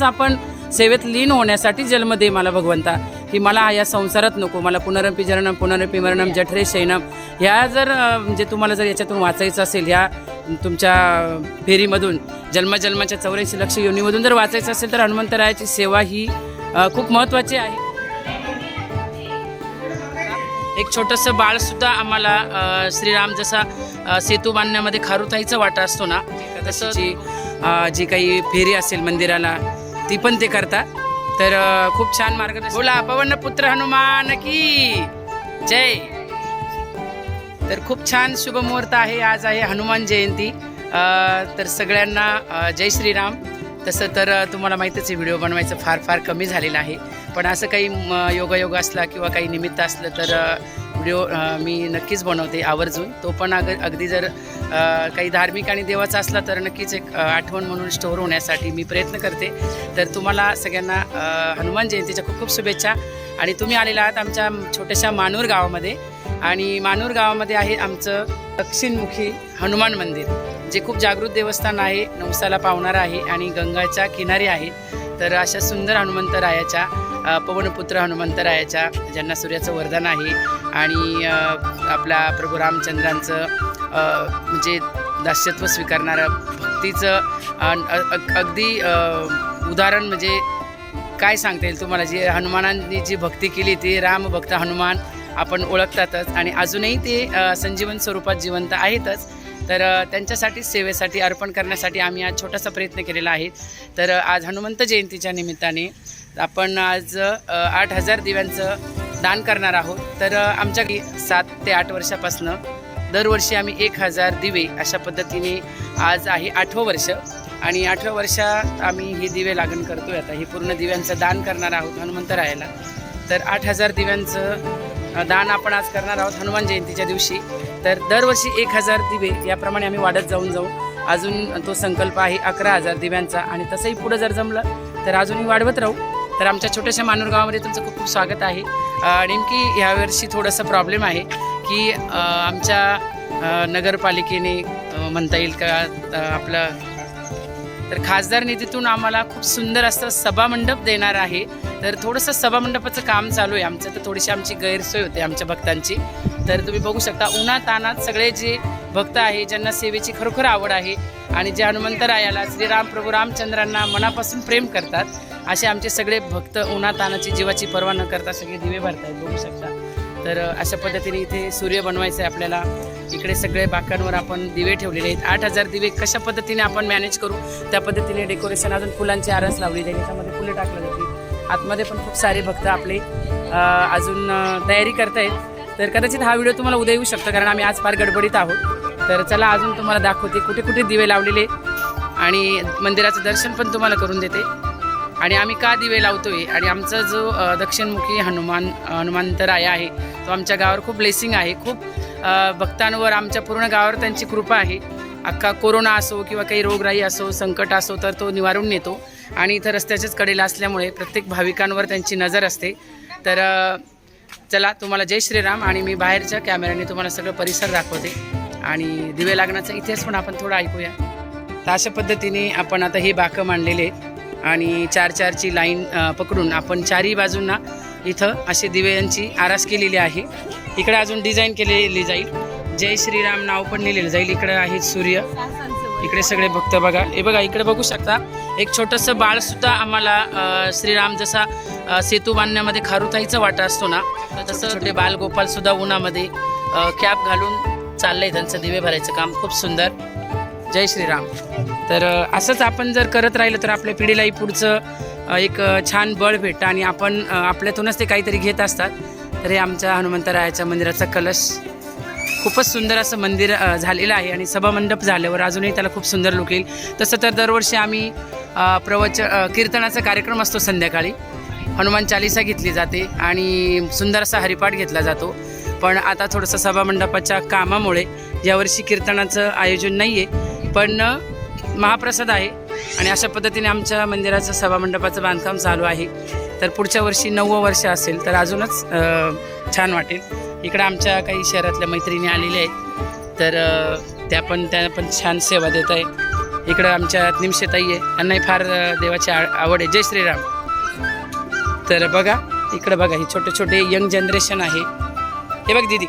गुरुचरणीच आपण सेवेत लीन होण्यासाठी जन्म दे मला भगवंता. की मला या संसारात नको मला पुनरंपी जरणम पुनरंपी मरणम जठरे शैनम ह्या जर म्हणजे तुम्हाला जर याच्यातून वाचायचं असेल ह्या तुमच्या फेरीमधून जन्मजन्माच्या चौऱ्याऐंशी लक्ष योनीमधून जर वाचायचं असेल तर हनुमंतरायाची सेवा ही खूप महत्त्वाची आहे. एक छोटंसं बाळसुद्धा आम्हाला श्रीराम जसा सेतू बांधण्यामध्ये खारुताईचा वाटा असतो ना तसं जी जी काही फेरी असेल मंदिराला ती पण ते करतात तर खूप छान मार्गदर्शन. बोला पवन पुत्र हनुमान की जय. तर खूप छान शुभमुहूर्त आहे आज आहे हनुमान जयंती. तर सगळ्यांना जय श्रीराम. तसं तर तुम्हाला माहीतच आहे व्हिडिओ बनवायचं फार फार कमी झालेलं आहे. पण असं काही म, योगायोग असला किंवा काही निमित्त असलं तर व्हिडिओ मी नक्कीच बनवते आवर्जून. तो पण अग अगदी जर काही धार्मिक आणि देवाचा असला तर नक्कीच एक आठवण म्हणून स्टोअर होण्यासाठी मी प्रयत्न करते. तर तुम्हाला सगळ्यांना हनुमान जयंतीच्या खूप खूप शुभेच्छा. आणि तुम्ही आलेला आहात आमच्या छोट्याशा मानूर गावामध्ये. आणि मानूर गावामध्ये आहे आमचं दक्षिणमुखी हनुमान मंदिर जे खूप जागृत देवस्थान आहे नवसाला पावणारं आहे आणि गंगाच्या किनारी आहे. तर अशा सुंदर हनुमंतरायाच्या पवनपुत्र हनुमंतरायाच्या ज्यांना सूर्याचं वरदान आहे आणि आपला प्रभू रामचंद्रांचं म्हणजे दास्यत्व स्वीकारणारं भक्तीचं अगदी उदाहरण म्हणजे काय सांगता येईल तुम्हाला? जे हनुमानांनी जी भक्ती केली ती राम भक्त हनुमान आपण ओळखतातच आणि अजूनही ते संजीवन स्वरूपात जिवंत आहेतच. तर त्यांच्यासाठी सेवेसाठी अर्पण करण्यासाठी आम्ही आज छोटासा प्रयत्न केलेला आहे. तर आज हनुमंत जयंतीच्या निमित्ताने आपण आज आठ हजार दिव्यांचं दान करणार आहोत. तर आमच्या घरी सात ते आठ वर्षापासनं दरवर्षी आम्ही एक हजार दिवे अशा पद्धतीने आज आहे आठवं वर्ष. आणि आठव्या वर्षात आम्ही हे दिवे लागण करतोय. आता हे पूर्ण दिव्यांचं दान करणार आहोत हनुमंतरायाला तर आठ हजार दिव्यांचं दान आपण आज करणार आहोत हनुमान जयंतीच्या दिवशी. तर दरवर्षी एक हजार दिवे याप्रमाणे आम्ही वाढत जाऊन जाऊ. अजून तो संकल्प आहे अकरा हजार दिव्यांचा. आणि तसंही पुढं जर जमलं तर अजूनही वाढवत राहू. तर आमच्या छोट्याशा मानूर गावामध्ये तुमचं खूप खूप स्वागत आहे. नेमकी ह्यावर्षी थोडंसं प्रॉब्लेम आहे की आमच्या नगरपालिकेने म्हणता येईल का अ, आपलं तर खासदार निधीतून आम्हाला खूप सुंदर असं सभामंडप देणार आहे. तर थोडंसं सभामंडपाचं काम चालू आहे. आमचं तर थोडीशी आमची गैरसोय होते आमच्या भक्तांची. तर तुम्ही बघू शकता उन्हातानात सगळे जे भक्त आहे ज्यांना सेवेची खरोखर आवड आहे आणि जे हनुमंतरायाला श्रीराम प्रभू रामचंद्रांना मनापासून प्रेम करतात असे आमचे सगळे भक्त उन्हातानाची जीवाची पर्वा न करता सगळे दिवे भरतायत बघू शकता. तर अशा पद्धतीने इथे सूर्य बनवायचं आहे आपल्याला. इकडे सगळे बाकांवर आपण दिवे ठेवलेले आहेत. आठ हजार दिवे कशा पद्धतीने आपण मॅनेज करू? त्या पद्धतीने डेकोरेशन अजून फुलांची आरस लावलेली आहे त्याच्यामध्ये फुले टाकलं जातील. आतमध्ये पण खूप सारे भक्त आपले अजून तयारी करतायत. तर कदाचित हा व्हिडिओ तुम्हाला उद्या येऊ शकतो कारण आम्ही आज फार गडबडीत आहोत. तर चला अजून तुम्हाला दाखवते कुठे कुठे दिवे लावलेले आणि मंदिराचं दर्शन पण तुम्हाला करून देते. आणि आम्ही का दिवे लावतोय? आणि आमचा जो दक्षिणमुखी हनुमान हनुमंतराय आहे तो आमच्या गावावर खूप ब्लेसिंग आहे. खूप भक्तांवर आमच्या पूर्ण गावावर त्यांची कृपा आहे. अख्खा कोरोना असो किंवा काही रोगराई असो संकट असो तर तो निवारून नेतो. आणि इथं रस्त्याच्याच कडेला असल्यामुळे प्रत्येक भाविकांवर त्यांची नजर असते. तर चला तुम्हाला जय श्रीराम आणि मी बाहेरच्या कॅमेऱ्याने तुम्हाला सगळं परिसर दाखवते. आणि दिवे लागण्याचा इतिहास पण आपण थोडा ऐकूया. तर अशा पद्धतीने आपण आता हे बाकं मांडलेले आहेत. आणि चार चारची लाईन पकडून आपण चारही बाजूंना इथं असे दिव्यांची आरास केलेली आहे. इकडे अजून डिझाईन केलेली जाईल. जय श्रीराम नाव पण लिहिलेलं जाईल. इकडे आहे सूर्य. इकडे सगळे भक्त बघा. हे बघा इकडे बघू शकता. एक छोटंसं बाळसुद्धा आम्हाला श्रीराम जसा सेतू बांधण्यामध्ये खारुताईचा वाटा असतो ना तसं छोटे बालगोपालसुद्धा उन्हामध्ये कॅप घालून चाललंय त्यांचं दिवे भरायचं काम. खूप सुंदर. जय श्रीराम. तर असंच आपण जर करत राहिलं तर आपल्या पिढीलाही पुढचं एक छान बळ भेटतं आणि आपण आपल्यातूनच ते काहीतरी घेत असतात. तर हे आमच्या हनुमंतरायाच्या मंदिराचा कलश. खूपच सुंदर असं मंदिर झालेलं आहे आणि सभामंडप झाल्यावर अजूनही त्याला खूप सुंदर लुक येईल. तसं तर दरवर्षी आम्ही प्रवच कीर्तनाचा कार्यक्रम असतो संध्याकाळी. हनुमान चालिसा घेतली जाते आणि सुंदर असा हरिपाठ घेतला जातो. पण आता थोडंसं सभामंडपाच्या कामामुळे यावर्षी कीर्तनाचं आयोजन नाही आहे पण महाप्रसाद आहे. आणि अशा पद्धतीने आमच्या मंदिराचं सभामंडपाचं बांधकाम चालू आहे. तर पुढच्या वर्षी नववं वर्ष असेल तर अजूनच छान वाटेल. इकडं आमच्या काही शहरातल्या मैत्रिणी आलेल्या आहेत. तर त्या पण त्या पण छान सेवा देत आहे इकडं आमच्या निमशेताई आहे. यांनाही फार देवाची आ- आवड आहे. जय श्रीराम. तर बघा इकडं बघा हे छोटे छोटे यंग जनरेशन आहे. हे बघ दीदी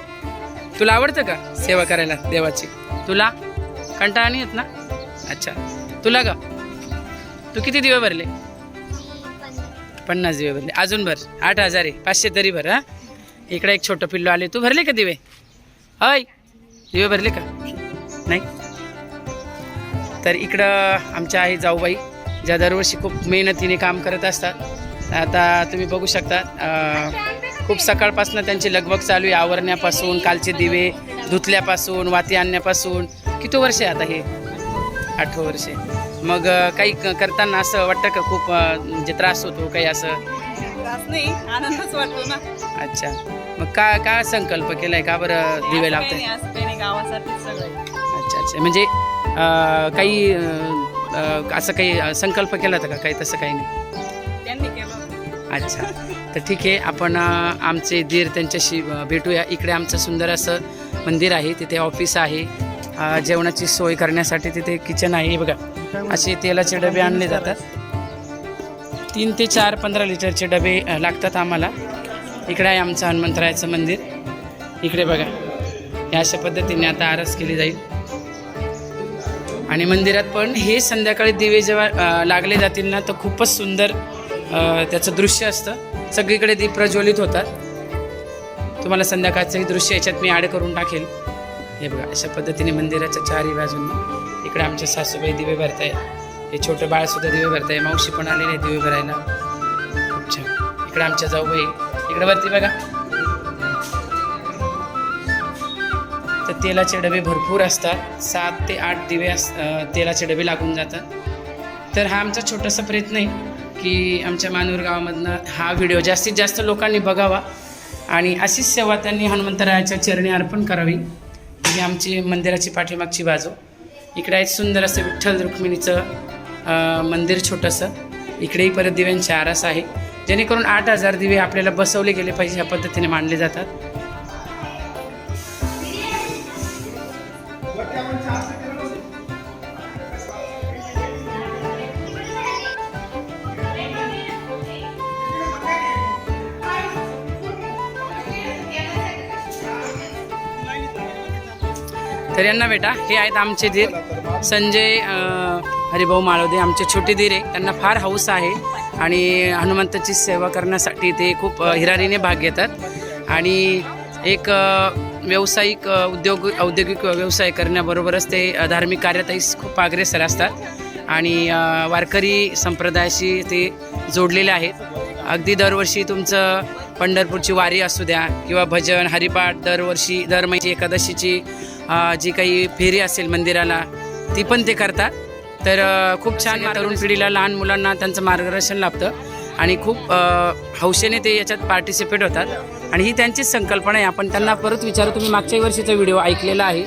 तुला आवडतं का सेवा करायला देवाची? तुला? कंटाळा नाही येत ना? अच्छा. तुला का? तू किती दिवे भरले? पन्नास दिवे भरले. अजून भर. आठ हजार आहे. पाचशे तरी भर हा? इकडे एक छोटं पिल्लू आले. तू भरले का दिवे? हय. दिवे भरले का? नाही. तर इकडं आमच्या आई जाऊबाई ज्या दरवर्षी खूप मेहनतीने काम करत असतात. आता तुम्ही बघू शकता खूप सकाळपासून त्यांची लगबग चालू आहे. आवरण्यापासून कालचे दिवे धुतल्यापासून वाती आणण्यापासून. किती वर्ष आहे आता हे? आठवं वर्ष मग काही क- करताना असं वाटतं का खूप म्हणजे त्रास होतो काही असं? त्रास नाही आनंदच वाटतो ना. अच्छा. मग का काय संकल्प केलाय? का बरं दिवे काही लावताय? नाही, असं काही नाही गावासाठी सगळं अच्छा अच्छा. म्हणजे अं, काही अं, अं, असं काही अं, संकल्प केला होता का? काही तसं काही नाही. अच्छा. तर ठीक आहे आपण आमचे दीर त्यांच्याशी भेटूया. इकडे आमचं सुंदर असं मंदिर आहे तिथे ऑफिस आहे. जेवणाची सोय करण्यासाठी तिथे किचन आहे. बघा असे तेलाचे डबे आणले जातात. तीन ते चार पंधरा लिटरचे डबे लागतात आम्हाला. इकडे आहे आमचं हनुमंतरायाचं मंदिर. इकडे बघा या अशा पद्धतीने आता आरस केली जाईल. आणि मंदिरात पण हे संध्याकाळी दिवे जेव्हा लागले जातील ना तर खूपच सुंदर त्याचं दृश्य असतं. सगळीकडे दीप प्रज्वलित होतात. तुम्हाला संध्याकाळचंही दृश्य याच्यात मी ॲड करून टाकेल. हे बघा अशा पद्धतीने मंदिराच्या चारही बाजूंनी. इकडे आमच्या सासूबाई दिवे भरताय हे छोटं बाळसुद्धा दिवे भरताय. मावशी पण आलेले दिवे भरायला. खूप छान. इकडे आमच्या जाऊबाई. इकडे वरती बघा. तर तेलाचे डबे भरपूर असतात. सात ते आठ दिवे अस तेलाचे डबे लागून जातात. तर हा आमचा छोटासा प्रयत्न आहे. की आमच्या मानूर गावामधनं हा व्हिडिओ जास्तीत जास्त लोकांनी बघावा आणि अशीच सेवा त्यांनी हनुमंतरायाच्या चरणी अर्पण करावी. ही आमची मंदिराची पाठीमागची बाजू. इकडे आहे सुंदर असं विठ्ठल रुक्मिणीचं मंदिर छोटंसं. इकडेही परत दिव्यांची आरास आहे. जेणेकरून आठ हजार दिवे आपल्याला बसवले गेले पाहिजे ह्या पद्धतीने मानले जातात. तर यांना बेटा हे आहेत आमचे धीर संजय हरिभाऊ माळवदे आमचे छोटे धीर आहे त्यांना फार हौस आहे आणि हनुमंताची सेवा करण्यासाठी ते खूप हिरारीने भाग घेतात. आणि एक व्यावसायिक उद्योग औद्योगिक व्यवसाय करण्याबरोबरच ते धार्मिक कार्यातही खूप अग्रेसर असतात. आणि वारकरी संप्रदायाशी ते जोडलेले आहेत. अगदी दरवर्षी तुमचं पंढरपूरची वारी असू द्या किंवा भजन हरिपाठ दरवर्षी दर महिन्याची एकादशीची जी काही फेरी असेल मंदिराला ती पण ते करतात. तर खूप छान तरुण पिढीला लहान मुलांना त्यांचं मार्गदर्शन लाभतं. आणि खूप हौशेने ते याच्यात पार्टिसिपेट होतात. आणि ही त्यांचीच संकल्पना आहे. आपण त्यांना परत विचारू. तुम्ही मागच्याही वर्षीचा व्हिडिओ ऐकलेला आहे.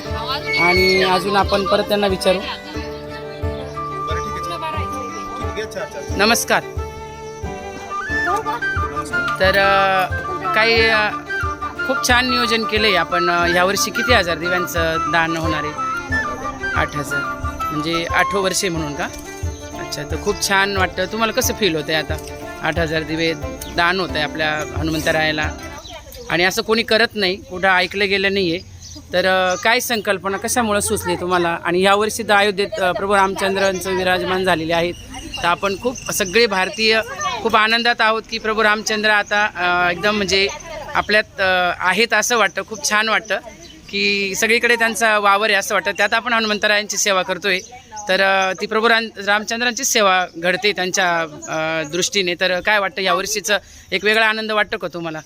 आणि अजून आपण परत त्यांना विचारू. नमस्कार. तर काही खूप छान नियोजन केलं आहे आपण यावर्षी किती हजार दिव्यांचं दान होणार आहे? आठ हजार. म्हणजे आठवं वर्षे म्हणून का? अच्छा तर खूप छान वाटतं. तुम्हाला कसं फील होतं आहे आता? आठ हजार दिवे दान होत आहे आपल्या हनुमंतरायाला आणि असं कोणी करत नाही कुठं ऐकलं गेलं नाही आहे तर काय संकल्पना कशामुळं सुचली तुम्हाला? आणि यावर्षी तर अयोध्येत प्रभू रामचंद्रांचं विराजमान झालेले आहेत. तर आपण खूप सगळे भारतीय खूप आनंदात आहोत की प्रभू रामचंद्र आता एकदम म्हणजे आपल्यात आहेत असं वाटतं खूप छान वाटतं की सगळीकडे त्यांचा वावर आहे असं वाटतं. त्यात आपण हनुमंतरायांची सेवा करतोय. तर ती प्रभू राम रामचंद्रांचीच सेवा घडते त्यांच्या दृष्टीने. तर काय वाटतं यावर्षीचं एक वेगळा आनंद वाटतो का तुम्हाला?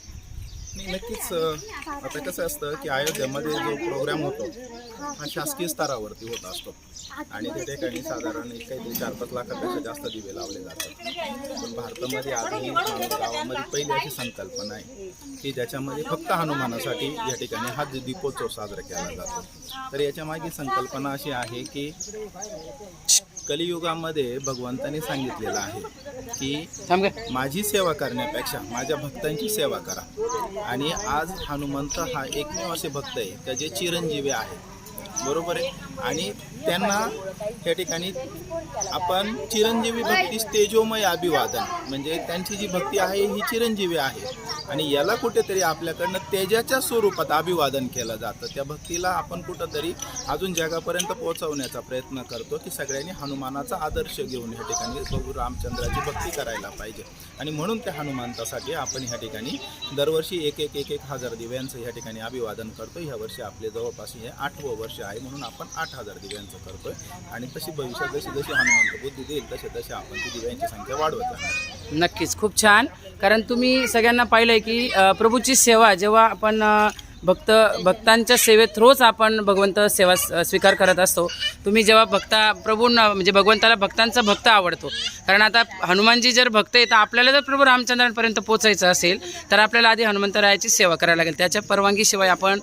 नक्कीच आता कसं असतं की अयोध्येमध्ये जो प्रोग्राम होतो हा शासकीय स्तरावरती होत असतो. आणि त्या ठिकाणी साधारण एक काहीतरी चार पाच लाखापेक्षा जास्त दिवे लावले जातात. पण भारतामध्ये माणूस गावामध्ये पहिली अशी संकल्पना आहे की ज्याच्यामध्ये फक्त हनुमानासाठी या ठिकाणी हा दीपोत्सव साजरा केला जातो. तर याच्या मागे संकल्पना अशी आहे की कलियुगामध्ये भगवंताने सांगितलेलं आहे का माझी सेवा करण्यापेक्षा माझ्या भक्तांची सेवा करा. आणि आज हनुमंत हा एकमेव असे भक्त आहे त्याचे चिरंजीवी आहे बरोबर आहे? आणि त्यांना या ठिकाणी आपण चिरंजीवी भक्ती तेजोमय अभिवादन म्हणजे त्यांची जी भक्ती आहे ही चिरंजीवी आहे. आणि याला कुठेतरी आपल्याकडनं तेजाच्या स्वरूपात अभिवादन केलं जातं. त्या भक्तीला आपण कुठंतरी अजून जगापर्यंत पोहोचवण्याचा प्रयत्न करतो की सगळ्यांनी हनुमानाचा आदर्श घेऊन या ठिकाणी प्रभू रामचंद्राची भक्ती करायला पाहिजे. आणि म्हणून त्या हनुमंतासाठी आपण ह्या ठिकाणी दरवर्षी एक एक एक एक हजार दिव्यांचं ह्या ठिकाणी अभिवादन करतो. ह्या वर्षी आपले जवळपास हे आठवं वर्ष आहे म्हणून आपण आठ हजार दिव्यांचं करतोय. आणि तशी भविष्यात जशी जशी हनुमंत बुद्धी देईल तसे तसे आपण ती दिव्यांची संख्या वाढवत राहणार नक्कीच. खूप छान. कारण तुम्ही सगळ्यांना पाहिलंय की अ, प्रभूची सेवा जेव्हा आपण अ, भक्त भक्तांच्या सेवेत थ्रोच आपण भगवंत सेवा स्वीकार करत असतो. तुम्ही जेव्हा भक्ता प्रभूंना म्हणजे भगवंताला भक्तांचा भक्त आवडतो. कारण आता हनुमानजी जर भक्त आहे तर आपल्याला जर प्रभू रामचंद्रांपर्यंत पोचायचं असेल तर आपल्याला आधी हनुमंतरायाची सेवा करायला लागेल. त्याच्या परवानगीशिवाय आपण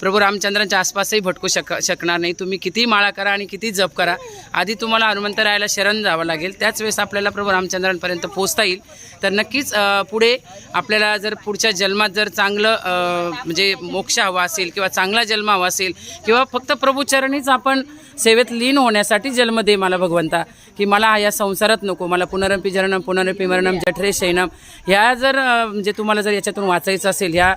प्रभू रामचंद्रांच्या आसपासही भटकू शक शकणार नाही. तुम्ही किती माळा करा आणि किती जप करा आधी तुम्हाला हनुमंतरायाला शरण जावं लागेल. त्याच वेळेस आपल्याला प्रभू रामचंद्रांपर्यंत पोचता येईल. तर नक्कीच पुढे आपल्याला जर पुढच्या जन्मात जर चांगलं म्हणजे मोक्ष हवा असेल किंवा चांगला जन्म हवा असेल किंवा फक्त प्रभूचरणीच आपण सेवेत लीन होण्यासाठी जन्म दे मला भगवंता की मला या संसारात नको मला पुनरंपी जरणम पुनरंपी मरणम जठरे शैनम ह्या जर म्हणजे तुम्हाला जर याच्यातून वाचायचं असेल ह्या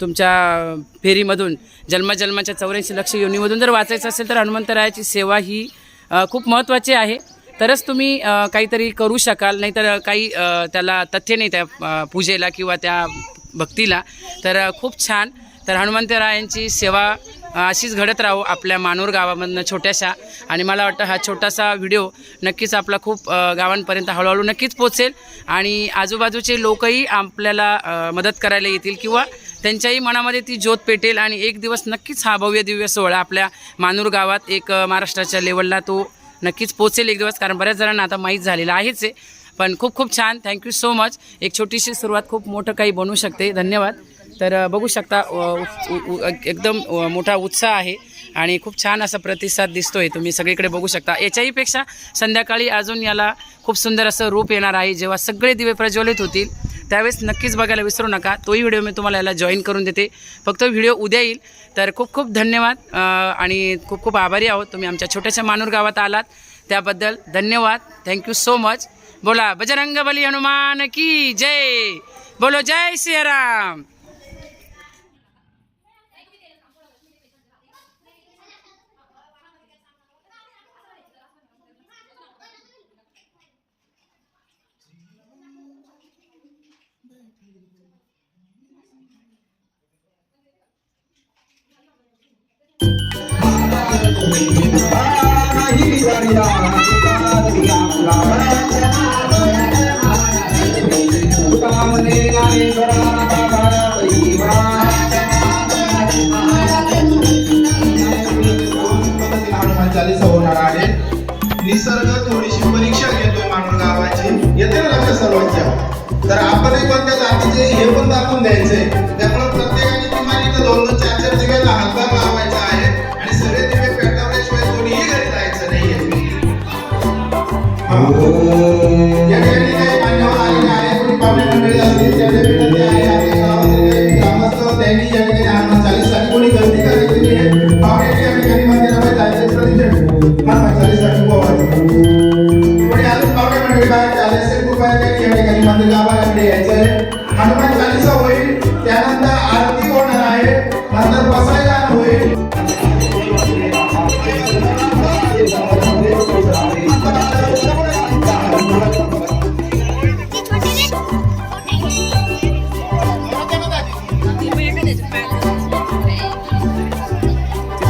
तुमच्या फेरीमधून जन्मजन्माच्या चौऱ्याऐंशी लक्ष योनीमधून जर वाचायचं असेल तर हनुमंतरायाची सेवा ही खूप महत्त्वाची आहे. तरच तुम्ही काहीतरी करू शकाल नाहीतर काही त्याला तथ्य नाही त्या पूजेला किंवा त्या भक्तीला. तर खूप छान. तर हनुमंतरायांची सेवा अशीच घडत राहू आपल्या मानूर गावामधनं छोट्याशा. आणि मला वाटतं हा छोटासा व्हिडिओ नक्कीच आपला खूप गावांपर्यंत हळूहळू नक्कीच पोचेल आणि आजूबाजूचे लोकही आपल्याला मदत करायला येतील किंवा त्यांच्याही मनामध्ये ती ज्योत पेटेल आणि एक दिवस नक्कीच हा भव्य दिव्य सोहळा आपल्या मानूर गावात एक महाराष्ट्राच्या लेवलला तो नक्कीच पोचेल एक दिवस. कारण बऱ्याच जणांना आता माहीत झालेलं आहेच आहे पण खूप खूप छान. थँक्यू सो मच एक छोटीशी सुरुवात खूप मोठं काही बनू शकते. धन्यवाद. तर बघू शकता उ- एकदम मोठा उत्साह आहे आणि खूप छान असा प्रतिसाद दिसतोय. तुम्ही सगळीकडे बघू शकता. याच्याहीपेक्षा संध्याकाळी अजून याला खूप सुंदर असं रूप येणार आहे. जेव्हा सगळे दिवे प्रज्वलित होतील त्यावेळेस नक्कीच बघायला विसरू नका. तोही व्हिडिओ मी तुम्हाला याला जॉईन करून देते. फक्त व्हिडिओ उद्या येईल. तर खूप खूप धन्यवाद आणि खूप खूप आभारी आहोत. तुम्ही आमच्या छोट्याशा मानूर गावात आलात. त्याबद्दल धन्यवाद. थँक्यू सो मच बोला बजरंग बली हनुमान की जय? बोलो जय सियाराम. निसर्ग थोडीशी परीक्षा घेतो माणूस गावाची. येते ना लक्ष सर्वांच्या? तर आपणही कोणत्या जातीचे हे पण दाखवून द्यायचंय त्यामुळे प्रत्येकाने किमान इथं दोन दोन चार चार दिव्याला हातभार लावायचा आहे. हा.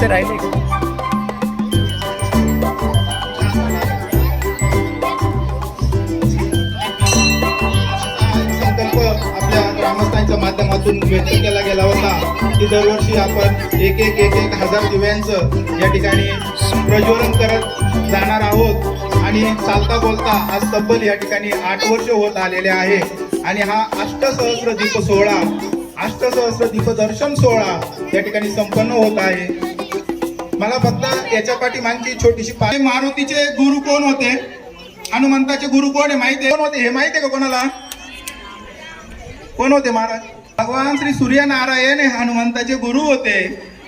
तिथे राहिले. माध्यमातून व्यक्त केला गेला होता की दरवर्षी आपण एक एक एक एक हजार दिव्यांचं या ठिकाणी प्रज्वलन करत जाणार आहोत. आणि चालता बोलता आज तब्बल या ठिकाणी आठ वर्ष होत आलेले आहे. आणि हा अष्टसहस्र दीप सोहळा अष्टसहस्र दीप दर्शन सोहळा या ठिकाणी संपन्न होत आहे. मला फक्त याच्या पाठी मागची छोटीशी मारुतीचे गुरु कोण होते? हनुमंताचे गुरु कोण आहे माहिती कोण होते? हे माहिती आहे का कोणाला? कोण होते महाराज? भगवान श्री सूर्यनारायण हे हनुमंताचे गुरु होते.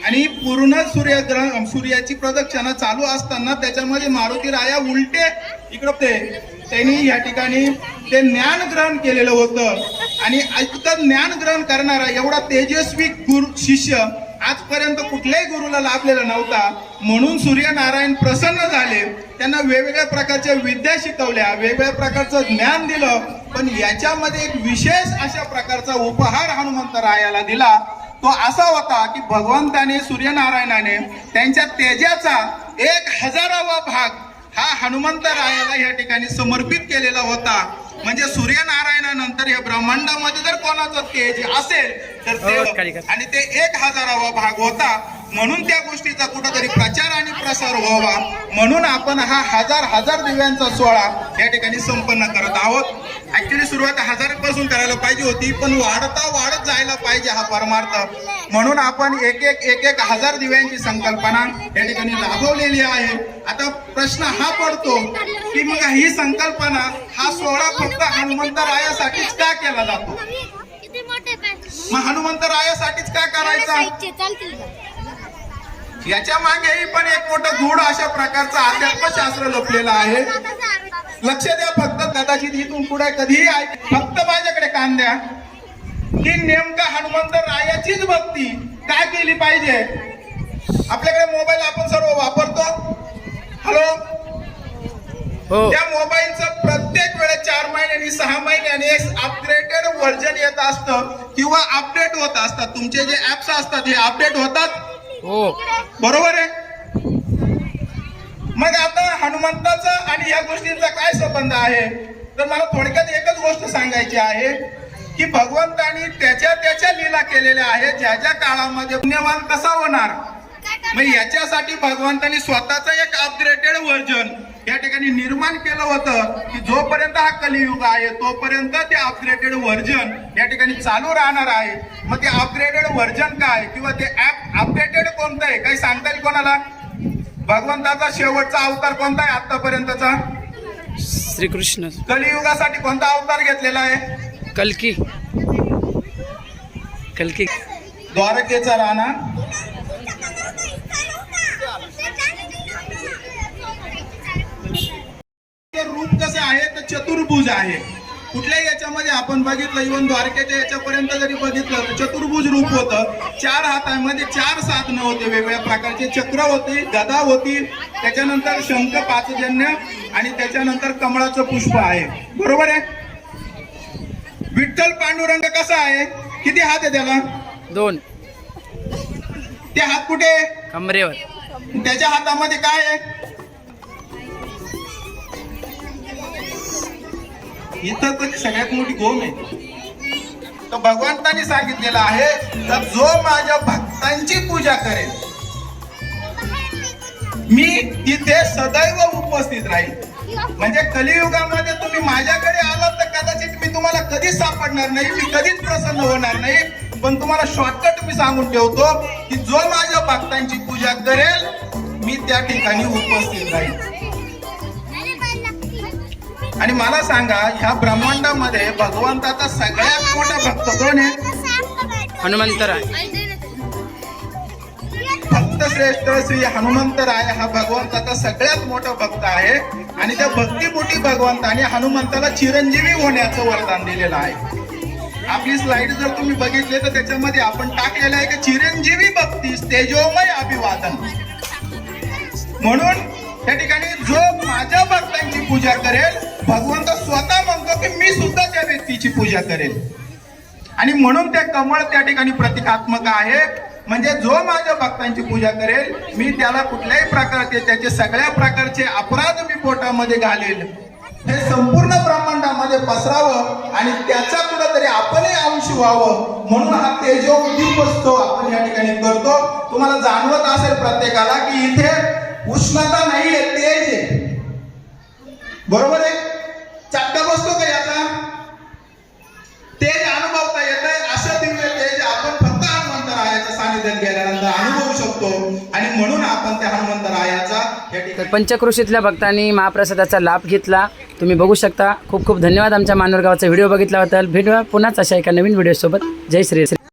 आणि पूर्ण सूर्यग्रहण सूर्याची प्रदक्षिणा चालू असताना त्याच्यामध्ये मारुती राया उलटे इकडं ते त्यांनी या ठिकाणी ते ज्ञान ग्रहण केलेलं होतं. आणि इतकं ज्ञान ग्रहण करणारा एवढा तेजस्वी गुरु शिष्य आजपर्यंत कुठल्याही गुरुला लाभलेला नव्हता. म्हणून सूर्यनारायण प्रसन्न झाले. त्यांना वेगवेगळ्या प्रकारच्या विद्या शिकवल्या वेगवेगळ्या प्रकारचं ज्ञान दिलं. पण याच्यामध्ये एक विशेष अशा प्रकारचा उपहार हनुमंतरायाला दिला. तो असा होता की भगवंताने सूर्यनारायणाने त्यांच्या तेजाचा एक हजारावा भाग हा हनुमंत रायाला या ठिकाणी समर्पित केलेला होता. म्हणजे सूर्यनारायणानंतर या ब्रह्मांडामध्ये जर कोणाचं तेज असेल तर हो, ते. आणि ते एक हजारावा भाग होता. म्हणून त्या गोष्टीचा कुठंतरी प्रचार आणि प्रसार व्हावा. म्हणून आपण हा हजार हजार दिव्यांचा सोहळा या ठिकाणी संपन्न करत आहोत. ऍक्च्युली सुरुवात हजारपासून करायला पाहिजे होती पण वाढता वाढत जायला पाहिजे हा परमार्थ. म्हणून आपण एक एक एक एक हजार दिव्यांची संकल्पना या ठिकाणी राबवलेली आहे. आता प्रश्न हा पडतो की मग ही संकल्पना हा सोहळा फक्त हनुमंतरायासाठीच का केला जातो? मग हनुमंतरायासाठीच का करायचा? याच्या मागेही पण एक मोठं गूढ अशा प्रकारचं अध्यात्मशास्त्र लपलेलं आहे. लक्ष द्या फक्त कदाचित इथून पुढे कधीही फक्त माझ्याकडे कान द्या. की नेमका हनुमंत रायाचीच भक्ती काय केली पाहिजे? आपल्याकडे मोबाईल आपण सर्व वापरतो. हॅलो त्या मोबाईलचं प्रत्येक वेळेस चार महिन्यांनी सहा महिन्यांनी अपग्रेडेड व्हर्जन येत असतं किंवा अपडेट होत असतात. तुमचे जे ऍप्स असतात हे अपडेट होतात? हो. बरोबर आहे? मग आता हनुमंताचा आणि या गोष्टींचा काय संबंध आहे? तर मला थोडक्यात एकच गोष्ट सांगायची आहे की भगवंतानी त्याच्या त्याच्या लीला केलेल्या आहेत. ज्या ज्या काळामध्ये पुण्यवान कसा होणार? मग याच्यासाठी भगवंतानी स्वतःचं एक अपग्रेडेड व्हर्जन या ठिकाणी निर्माण केलं होतं की जोपर्यंत हा कलियुग आहे तोपर्यंत ते अपग्रेडेड व्हर्जन या ठिकाणी चालू राहणार आहे. मग ते अपग्रेडेड व्हर्जन काय किंवा ते ऍप अपडेटेड कोणतं आहे? काही सांगता येईल कोणाला? भगवंताचा शेवटचा अवतार कोणता आहे आतापर्यंतचा श्रीकृष्ण. कलियुगासाठी कोणता अवतार घेतलेला आहे? कलकी. कलकी. द्वारकेचा राणा ते रूप कसं आहे तर चतुर्भुज आहे. कुठल्याही याच्यामध्ये आपण बघितलं इवन द्वारकेच्या याच्यापर्यंत जरी बघितलं तर चतुर्भुज रूप होतं. चार हातामध्ये चार साधनं होते वेगवेगळ्या प्रकारचे चक्र होते गदा होती त्याच्यानंतर शंख पाचजन्य आणि त्याच्यानंतर कमळाचं पुष्प आहे. बरोबर आहे? विठ्ठल पांडुरंग कसा आहे? किती हात आहे त्याला? दोन. ते हात कुठे? कमरेवर. त्याच्या हातामध्ये काय आहे? इथं तर सगळ्यात मोठी गोम आहे. तर भगवंतानी सांगितलेलं आहे तर जो माझ्या भक्तांची पूजा करेल मी तिथे सदैव उपस्थित राहील. म्हणजे कलियुगामध्ये तुम्ही माझ्याकडे आलात तर कदाचित मी तुम्हाला कधीच सापडणार नाही मी कधीच प्रसन्न होणार नाही पण तुम्हाला शॉर्टकट मी सांगून ठेवतो की जो माझ्या भक्तांची पूजा करेल मी त्या ठिकाणी उपस्थित राहील. आणि मला सांगा ह्या ब्रह्मांडामध्ये भगवंताचा सगळ्यात मोठा भक्त कोण आहे? हनुमंतराय. भक्त श्रेष्ठ श्री हनुमंतराय हा भगवंताचा सगळ्यात मोठा भक्त आहे. आणि त्या भक्तीपोटी भगवंताने हनुमंताला चिरंजीवी होण्याचं वरदान दिलेलं आहे. आपली स्लाइड जर तुम्ही बघितली तर त्याच्यामध्ये आपण टाकलेलं आहे की चिरंजीवी भक्ती तेजोमय अभिवादन. म्हणून त्या ठिकाणी जो माझ्या भक्तांची पूजा करेल भगवंत स्वतः म्हणतो की मी सुद्धा त्या व्यक्तीची पूजा करेल. आणि म्हणून ते कमळ त्या ठिकाणी प्रतिकात्मक आहे. म्हणजे जो माझ्या भक्तांची पूजा करेल मी त्याला कुठल्याही प्रकारचे त्याचे सगळ्या प्रकारचे अपराध मी पोटामध्ये घालेल. हे संपूर्ण ब्रह्मांडामध्ये पसरावं आणि त्याचा कुठंतरी आपणही अंश व्हावं म्हणून हा तेजो दीपोत्सव आपण या ठिकाणी करतो. तुम्हाला जाणवत असेल प्रत्येकाला की इथे उष्णता नाही आहे तेज आहे. बरोबर आहे? चटका बसतो का याचा? तेज अनुभवता येत आहे असं दिव्य तेज आपण फक्त हनुमंतरायाच्या सानिध्यात गेल्यानंतर अनुभवू शकतो. आणि म्हणून आपण त्या हनुमंतरायाचा या ठिकाणी तर पंचक्रोशीतल्या भक्तांनी महाप्रसादाचा लाभ घेतला. तुम्ही बघू शकता. खूप खूप धन्यवाद आमच्या मानूर गावाचा व्हिडिओ बघितल्याबद्दल. भेटूया पुन्हाच अशा एका नवीन व्हिडिओसोबत. जय श्री श्री